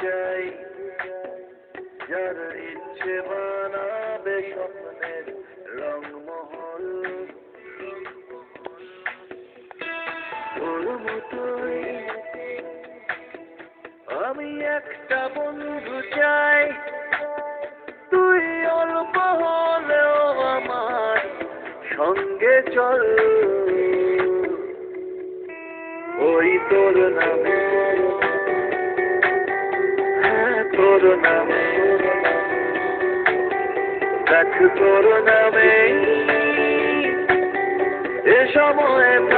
চাই যার ইচ্ছে বানাবে স্বপ্নের রংমহল আমি একটা বন্ধু চাই। তুই অল্প হলেও আমার সঙ্গে চল। ওই তোর নামে হ্যাঁ তোর নামে। দেখ তোর নামে। এ সময়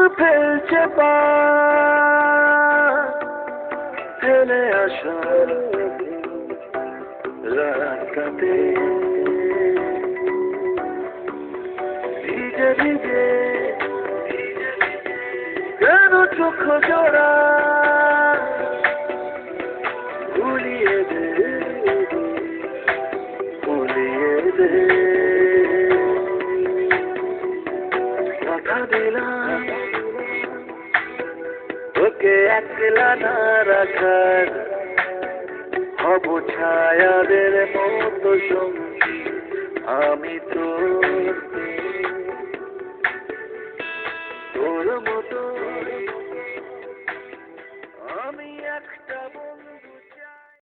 mı pelçe hele yaşa. Rakati. Dije dije Gano çok jora Uliye de. Uliye de. Sata dilan তোকে একলা না রাখার হব ছায়াদের মতো সঙ্গী। আমি তো